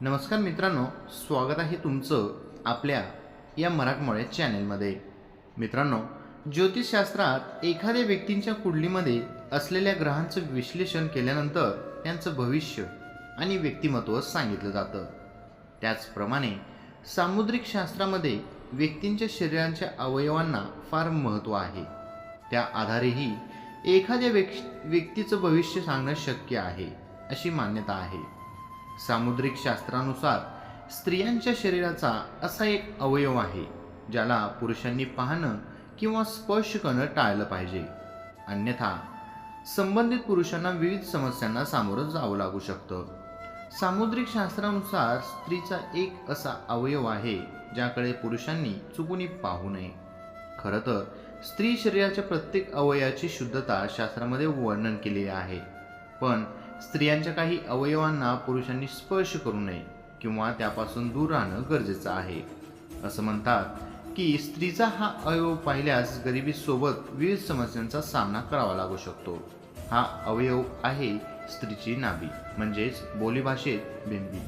नमस्कार मित्रांनो स्वागत आहे तुमचं आपल्या या मराठमोळ्या चॅनेलमध्ये. मित्रांनो ज्योतिषशास्त्रात एखाद्या व्यक्तींच्या कुंडलीमध्ये असलेल्या ग्रहांचं विश्लेषण केल्यानंतर त्यांचं भविष्य आणि व्यक्तिमत्व सांगितलं जातं. त्याचप्रमाणे सामुद्रिक शास्त्रामध्ये व्यक्तींच्या शरीरांच्या अवयवांना फार महत्त्व आहे. त्या आधारेही एखाद्या व्यक् व्यक्तीचं भविष्य सांगणं शक्य आहे अशी मान्यता आहे. सामुद्रिक शास्त्रानुसार स्त्रियांच्या शरीराचा असा एक अवयव आहे ज्याला पुरुषांनी पाहणं किंवा स्पर्श करणं टाळलं पाहिजे. अन्यथा संबंधित पुरुषांना विविध समस्यांना सामोरं जावं लागू शकतं. सामुद्रिक शास्त्रानुसार स्त्रीचा एक असा अवयव आहे ज्याकडे पुरुषांनी चुकूनही पाहू नये. खरं तर स्त्री शरीराच्या प्रत्येक अवयवाची शुद्धता शास्त्रामध्ये वर्णन केलेले आहे. पण स्त्रियांच्या काही अवयवांना पुरुषांनी स्पर्श करू नये किंवा त्यापासून दूर राहणं गरजेचं आहे. असं म्हणतात की स्त्रीचा हा अवयव पाहिल्यास गरिबीसोबत विविध समस्यांचा सामना करावा लागू शकतो. हा अवयव आहे स्त्रीची नाभी म्हणजेच बोलीभाषेत बिंबी.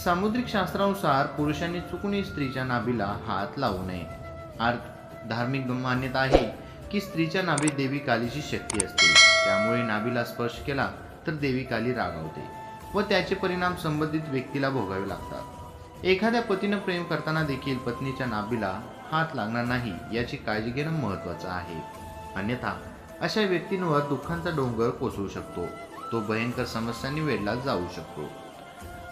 सामुद्रिक शास्त्रानुसार पुरुषांनी चुकूनही स्त्रीच्या नाभीला हात लावू नये. अर्थ धार्मिक मान्यता आहे की स्त्रीच्या नाभीत देवी कालीची शक्ती असते. त्यामुळे नाभीला स्पर्श केला तर देवी काली रागावते व त्याचे परिणाम संबंधित व्यक्तीला भोगावे लागतात. एखाद्या पतीनं प्रेम करताना देखील पत्नीच्या नाभीला हात लागणार नाही याची काळजी घेणं महत्त्वाचं आहे. अन्यथा अशा व्यक्तींवर दुःखांचा डोंगर कोसळू शकतो. तो भयंकर समस्यांनी वेढला जाऊ शकतो.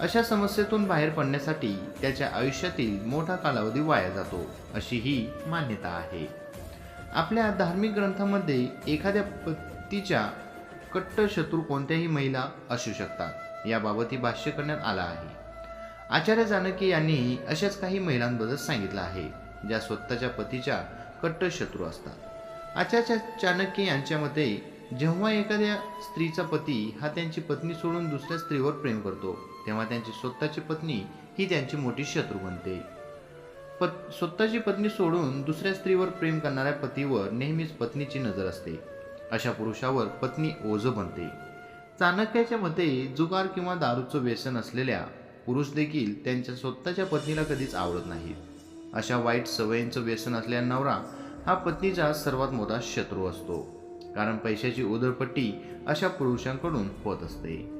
अशा समस्येतून बाहेर पडण्यासाठी त्याच्या आयुष्यातील मोठा कालावधी वाया जातो अशी ही मान्यता आहे. आपल्या धार्मिक ग्रंथामध्ये एखाद्या पतीच्या कट्टर शत्रू कोणत्याही महिला असू शकतात. याबाबतही भाष्य करण्यात आलं आहे. आचार्य जानकी यांनीही अशाच काही महिलांबद्दल सांगितलं आहे ज्या स्वतःच्या पतीच्या कट्टर शत्रू असतात. आचार्य चाणक्य यांच्या मते जेव्हा एखाद्या स्त्रीचा पती हा त्यांची पत्नी सोडून दुसऱ्या स्त्रीवर प्रेम करतो तेव्हा त्यांची स्वतःची पत्नी ही त्यांची मोठी शत्रू बनते. पत स्वतःची पत्नी सोडून दुसऱ्या स्त्रीवर प्रेम करणाऱ्या पतीवर नेहमीच पत्नीची नजर असते. अशा पुरुषावर पत्नी ओझ बनते. चाणक्याच्या मते जुगार किंवा दारूचं व्यसन असलेल्या पुरुष देखील त्यांच्या स्वतःच्या पत्नीला कधीच आवडत नाहीत. अशा वाईट सवयींचं व्यसन असलेला नवरा हा पत्नीचा सर्वात मोठा शत्रू असतो. कारण पैशाची उधळपट्टी अशा पुरुषांकडून होत असते.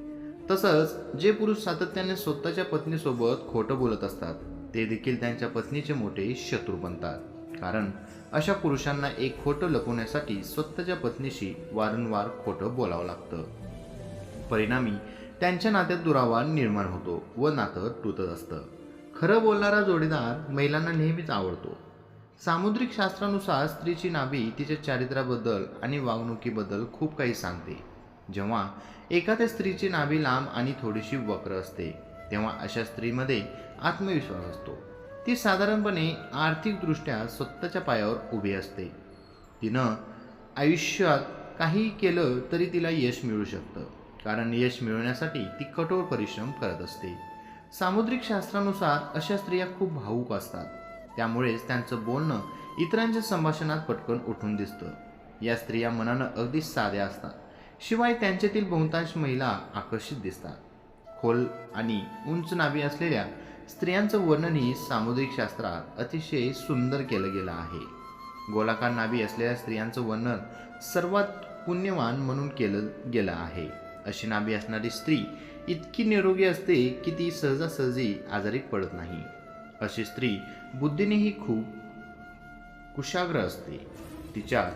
तसंच जे पुरुष सातत्याने स्वतःच्या पत्नीसोबत खोटं बोलत असतात ते देखील त्यांच्या पत्नीचे मोठे शत्रू बनतात. कारण अशा पुरुषांना एक खोटं लपवण्यासाठी स्वतःच्या पत्नीशी वारंवार खोटं बोलावं लागतं. परिणामी त्यांच्या नात्यात दुरावा निर्माण होतो व नातं तुटत असतं. खरं बोलणारा जोडीदार महिलांना नेहमीच आवडतो. सामुद्रिक शास्त्रानुसार स्त्रीची नाभी तिच्या चारित्र्याबद्दल आणि वागणुकीबद्दल खूप काही सांगते. जेव्हा एखाद्या स्त्रीची नाभी लांब आणि थोडीशी वक्र असते तेव्हा अशा स्त्रीमध्ये आत्मविश्वास असतो. ती साधारणपणे आर्थिकदृष्ट्या स्वतःच्या पायावर उभी असते. तिनं आयुष्यात काही केलं तरी तिला यश मिळू शकतं. कारण यश मिळवण्यासाठी ती कठोर परिश्रम करत असते. सामुद्रिक शास्त्रानुसार अशा स्त्रिया खूप भावूक असतात. त्यामुळेच त्यांचं बोलणं इतरांच्या संभाषणात पटकन उठून दिसतं. या स्त्रिया मनानं अगदी साध्या असतात. शिवाय त्यांच्यातील बहुतांश महिला आकर्षित दिसतात. खोल आणि उंच नावी असलेल्या स्त्रियांचं वर्णनही सामुद्रिक शास्त्रात अतिशय सुंदर केलं गेलं आहे. गोलाकार नाभी असलेल्या स्त्रियांचं वर्णन सर्वात पुण्यवान म्हणून केलं गेलं आहे. अशी नाभी असणारी स्त्री इतकी निरोगी असते की ती सहजासहजी आजारी पडत नाही. अशी स्त्री बुद्धीनेही खूप कुशाग्र असते. तिच्या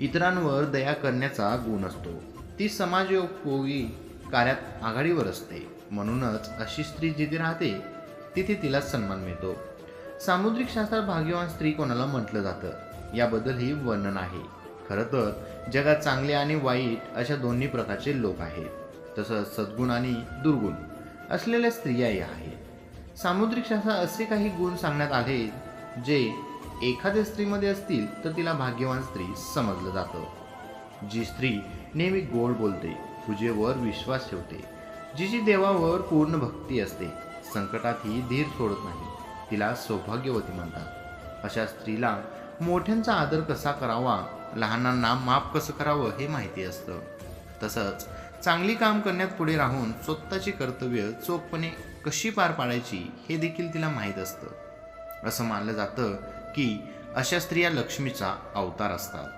इतरांवर दया करण्याचा गुण असतो. ती समाजोपयोगी कार्यात आघाडीवर असते. म्हणूनच अशी स्त्री जिथे राहते तिथे तिला सन्मान मिळतो. सामुद्रिक शास्त्रात भाग्यवान स्त्री कोणाला म्हटलं जातं? याबद्दलही वर्णन आहे. खरं तर जगात चांगले आणि वाईट अशा दोन्ही प्रकारचे लोक आहेत. तसंच सद्गुण आणि दुर्गुण असलेल्या स्त्रियाही आहेत. सामुद्रिक शास्त्रात असे काही गुण सांगण्यात आले जे एखाद्या स्त्रीमध्ये असतील तर तिला भाग्यवान स्त्री समजलं जातं. जी स्त्री नेहमी गोड बोलते पूजेवर विश्वास ठेवते जिची देवावर पूर्ण भक्ती असते. संकटातही धीर सोडत नाही. तिला सौभाग्यवती म्हणतात. अशा स्त्रीला मोठ्यांचा आदर कसा करावा लहानांना माफ कसं करावं हे माहिती असतं. तसंच चांगली काम करण्यात पुढे राहून स्वतःची कर्तव्य चोखपणे कशी पार पाडायची हे देखील तिला माहीत असतं. असं मानलं जातं की अशा स्त्रिया लक्ष्मीचा अवतार असतात.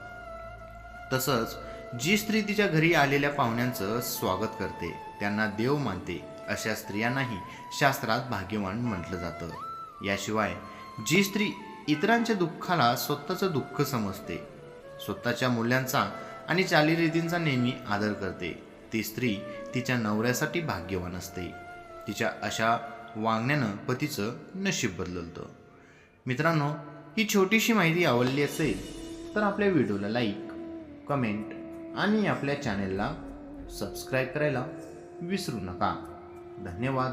तसंच जी स्त्री तिच्या घरी आलेल्या पाहुण्यांचं स्वागत करते त्यांना देव मानते अशा स्त्रियांनाही शास्त्रात भाग्यवान म्हटलं जातं. याशिवाय जी स्त्री इतरांच्या दुःखाला स्वतःचं दुःख समजते स्वतःच्या मूल्यांचा आणि चालीरीतींचा नेहमी आदर करते ती स्त्री तिच्या नवऱ्यासाठी भाग्यवान असते. तिच्या अशा वागण्यानं पतीचं नशीब बदलतं. मित्रांनो ही छोटीशी माहिती आवडली असेल तर आपल्या व्हिडिओला लाईक कमेंट आणि आपल्या चॅनेलला सबस्क्राईब करायला विसरू नका. धन्यवाद.